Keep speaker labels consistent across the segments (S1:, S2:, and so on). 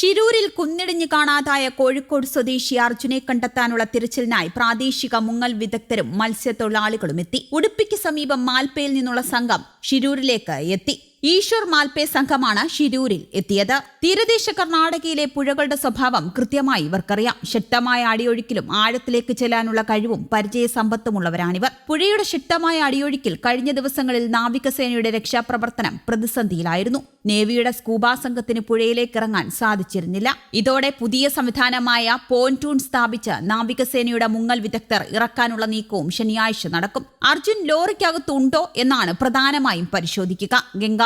S1: ഷിരൂരിൽ കുന്നിടിഞ്ഞു കാണാതായ കോഴിക്കോട് സ്വദേശി അർജുനെ കണ്ടെത്താനുള്ള തിരച്ചിലിനായി പ്രാദേശിക മുങ്ങൽ വിദഗ്ധരും മത്സ്യത്തൊഴിലാളികളും എത്തി. ഉടുപ്പിക്ക് സമീപം മാൽപ്പയിൽ നിന്നുള്ള സംഘം ഷിരൂരിലേക്ക് എത്തി. ഈശ്വർ മാൽപേ സംഘമാണ് ഷിരൂരിൽ എത്തിയത്. തീരദേശ കർണാടകയിലെ പുഴകളുടെ സ്വഭാവം കൃത്യമായി ഇവർക്കറിയാം. ശക്തമായ അടിയൊഴുക്കിലും ആഴത്തിലേക്ക് ചെല്ലാനുള്ള കഴിവും പരിചയ സമ്പത്തുമുള്ളവരാണിവർ പുഴയുടെ ശക്തമായ അടിയൊഴുക്കിൽ കഴിഞ്ഞ ദിവസങ്ങളിൽ നാവികസേനയുടെ രക്ഷാപ്രവർത്തനം പ്രതിസന്ധിയിലായിരുന്നു. നേവിയുടെ സ്കൂബ സംഘത്തിന് പുഴയിലേക്ക് ഇറങ്ങാൻ സാധിച്ചിരുന്നില്ല. ഇതോടെ പുതിയ സംവിധാനമായ പോന്റൂൺ സ്ഥാപിച്ച് നാവികസേനയുടെ മുങ്ങൽ വിദഗ്ധർ ഇറക്കാനുള്ള നീക്കവും ശനിയാഴ്ച നടക്കും. അർജുൻ ലോറിക്കകത്തുണ്ടോ എന്നാണ് പ്രധാനമായും പരിശോധിക്കുക.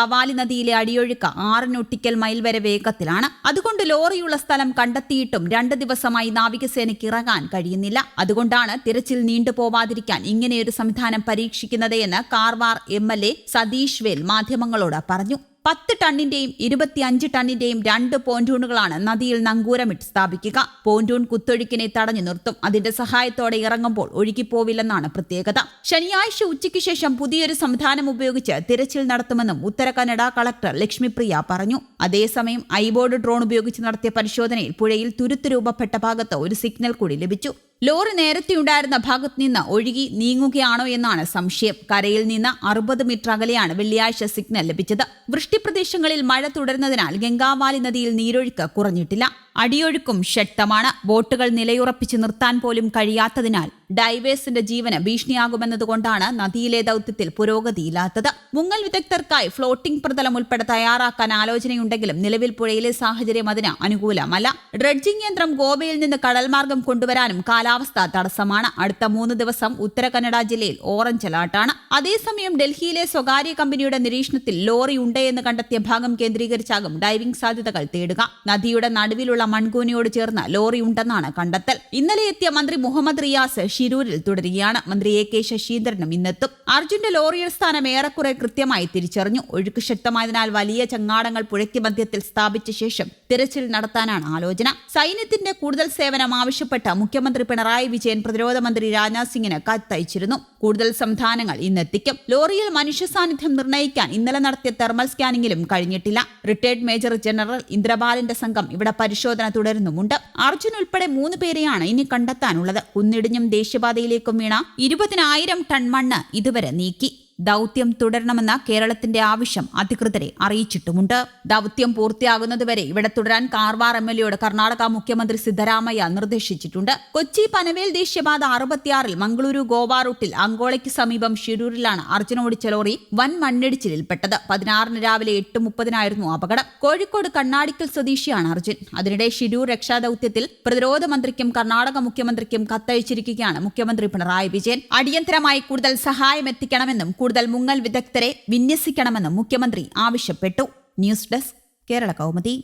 S1: ഗംഗാവാലി നദിയിലെ അടിയൊഴുക്ക് ആറ് നോട്ടിക്കൽ മൈൽ വരെ വേഗത്തിലാണ്. അതുകൊണ്ട് ലോറിയുള്ള സ്ഥലം കണ്ടെത്തിയിട്ടും രണ്ട് ദിവസമായി നാവികസേനയ്ക്ക് ഇറങ്ങാൻ കഴിയുന്നില്ല. അതുകൊണ്ടാണ് തിരച്ചിൽ നീണ്ടുപോവാതിരിക്കാൻ ഇങ്ങനെയൊരു സംവിധാനം പരീക്ഷിക്കുന്നത് എന്ന് Karwar M L A Satish Vel മാധ്യമങ്ങളോട് പറഞ്ഞു. പത്ത് ടണ്ണിന്റെയും ഇരുപത്തിയഞ്ച് ടണ്ണിന്റെയും രണ്ട് പോന്റൂണുകളാണ് നദിയിൽ നങ്കൂരമിട്ട് സ്ഥാപിക്കുക. പോന്റൂൺ കുത്തൊഴുക്കിനെ തടഞ്ഞു നിർത്തും. അതിന്റെ സഹായത്തോടെ ഇറങ്ങുമ്പോൾ ഒഴുകിപ്പോവില്ലെന്നാണ് പ്രത്യേകത. ശനിയാഴ്ച ഉച്ചയ്ക്ക് ശേഷം പുതിയൊരു സംവിധാനം ഉപയോഗിച്ച് തിരച്ചിൽ നടത്തുമെന്നും ഉത്തര കന്നഡ കളക്ടർ ലക്ഷ്മിപ്രിയ പറഞ്ഞു. അതേസമയം ഐബോർഡ് ഡ്രോൺ ഉപയോഗിച്ച് നടത്തിയ പരിശോധനയിൽ പുഴയിൽ തുരുത്ത് രൂപപ്പെട്ട ഭാഗത്ത് ഒരു സിഗ്നൽ കൂടി ലഭിച്ചു. ലോറി നേരത്തെയുണ്ടായിരുന്ന ഭാഗത്ത് നിന്ന് ഒഴുകി നീങ്ങുകയാണോ എന്നാണ് സംശയം. കരയിൽ നിന്ന് അറുപത് മീറ്റർ അകലെയാണ് വെള്ളിയാഴ്ച സിഗ്നൽ ലഭിച്ചത്. വൃഷ്ടിപ്രദേശങ്ങളിൽ മഴ തുടരുന്നതിനാൽ ഗംഗാവാലി നദിയിൽ നീരൊഴുക്ക് കുറഞ്ഞിട്ടില്ല. അടിയൊഴുക്കും ശക്തമാണ്. ബോട്ടുകൾ നിലയുറപ്പിച്ച് നിർത്താൻ പോലും കഴിയാത്തതിനാൽ ഡൈവേഴ്സിന്റെ ജീവന് ഭീഷണിയാകുമെന്നതുകൊണ്ടാണ് നദിയിലെ ദൌത്യത്തിൽ പുരോഗതിയില്ലാത്തത്. മുങ്ങൽ വിദഗ്ധർക്കായി ഫ്ലോട്ടിംഗ് പ്രതലം ഉൾപ്പെടെ തയ്യാറാക്കാൻ ആലോചനയുണ്ടെങ്കിലും നിലവിൽ പുഴയിലെ സാഹചര്യം അതിന് അനുകൂലമല്ല. ഡ്രഡ്ജിംഗ് യന്ത്രം ഗോവയിൽ നിന്ന് കടൽമാർഗം കൊണ്ടുവരാനും കാലാവസ്ഥ തടസ്സമാണ്. അടുത്ത മൂന്ന് ദിവസം ഉത്തര കന്നഡ ജില്ലയിൽ ഓറഞ്ച് അലർട്ടാണ് അതേസമയം ഡൽഹിയിലെ സ്വകാര്യ കമ്പനിയുടെ നിരീക്ഷണത്തിൽ ലോറി ഉണ്ടെന്ന് കണ്ടെത്തിയ ഭാഗം കേന്ദ്രീകരിച്ചാകും ഡൈവിംഗ് സാധ്യതകൾ തേടുക. നദിയുടെ നടുവിലുള്ള മൺകൂനിയോട് ചേർന്ന് ലോറി ഉണ്ടെന്നാണ് കണ്ടെത്തൽ. ഇന്നലെ എത്തിയ മന്ത്രി മുഹമ്മദ് റിയാസ് ഷിരൂരിൽ തുടരുകയാണ്. മന്ത്രി എ കെ ശശീന്ദ്രനും ഇന്നെത്തും. അർജുന്റെ ലോറിയൽ സ്ഥാനം ഏറെക്കുറെ കൃത്യമായി തിരിച്ചറിഞ്ഞു. ഒഴുക്ക് ശക്തമായതിനാൽ വലിയ ചങ്ങാടങ്ങൾ പുഴയ്ക്ക് മധ്യത്തിൽ സ്ഥാപിച്ച ശേഷം തിരച്ചിൽ നടത്താനാണ് ആലോചന. സൈന്യത്തിന്റെ കൂടുതൽ സേവനം ആവശ്യപ്പെട്ട് മുഖ്യമന്ത്രി പിണറായി വിജയൻ പ്രതിരോധ മന്ത്രി രാജ്നാഥ് സിംഗിന് കത്തയച്ചിരുന്നു. കൂടുതൽ സംവിധാനങ്ങൾ ഇന്നെത്തിക്കും. ലോറിയിൽ മനുഷ്യ സാന്നിധ്യം നിർണയിക്കാൻ ഇന്നലെ നടത്തിയ തെർമൽ സ്കാനിംഗിലും കഴിഞ്ഞിട്ടില്ല. റിട്ടയർഡ് മേജർ ജനറൽ ഇന്ദ്രപാലിന്റെ സംഘം ഇവിടെ പരിശോധന തുടരുന്നുമുണ്ട്. അർജുൻ ഉൾപ്പെടെ മൂന്ന് പേരെയാണ് ഇനി കണ്ടെത്താനുള്ളത്. കുന്നിടിഞ്ഞും ദേശീയപാതയിലേക്കും വീണ ഇരുപതിനായിരം ടൺ മണ്ണ് ഇതുവരെ നീക്കി. ദൗത്യം തുടരണമെന്ന കേരളത്തിന്റെ ആവശ്യം അധികൃതരെ അറിയിച്ചിട്ടുമുണ്ട്. ദൗത്യം പൂർത്തിയാകുന്നതുവരെ ഇവിടെ തുടരാൻ കാർവാർ എം എൽ എയോട് കർണാടക മുഖ്യമന്ത്രി സിദ്ധരാമയ്യ നിർദ്ദേശിച്ചിട്ടുണ്ട്. കൊച്ചി പനവേൽ ദേശീയപാത അറുപത്തിയാറിൽ മംഗളൂരു ഗോവ റൂട്ടിൽ അങ്കോളയ്ക്ക് സമീപം ഷിരൂരിലാണ് അർജുന ഓടിച്ച ലോറി വൻ മണ്ണിടിച്ചിലിൽപ്പെട്ടത്. പതിനാറിന് രാവിലെ എട്ട് മുപ്പതിനായിരുന്നു അപകടം. കോഴിക്കോട് കണ്ണാടിക്കൽ സ്വദേശിയാണ് അർജുൻ. അതിനിടെ ഷിരൂർ രക്ഷാദൌത്യത്തിൽ പ്രതിരോധ മന്ത്രിക്കും കർണാടക മുഖ്യമന്ത്രിക്കും കത്തയച്ചിരിക്കുകയാണ് മുഖ്യമന്ത്രി പിണറായി വിജയൻ. അടിയന്തരമായി കൂടുതൽ സഹായം എത്തിക്കണമെന്നും കൂടുതൽ മുങ്ങൽ വിദഗ്ധരെ വിന്യസിക്കണമെന്നും മുഖ്യമന്ത്രി ആവശ്യപ്പെട്ടു. News desk Kerala Kaumudi.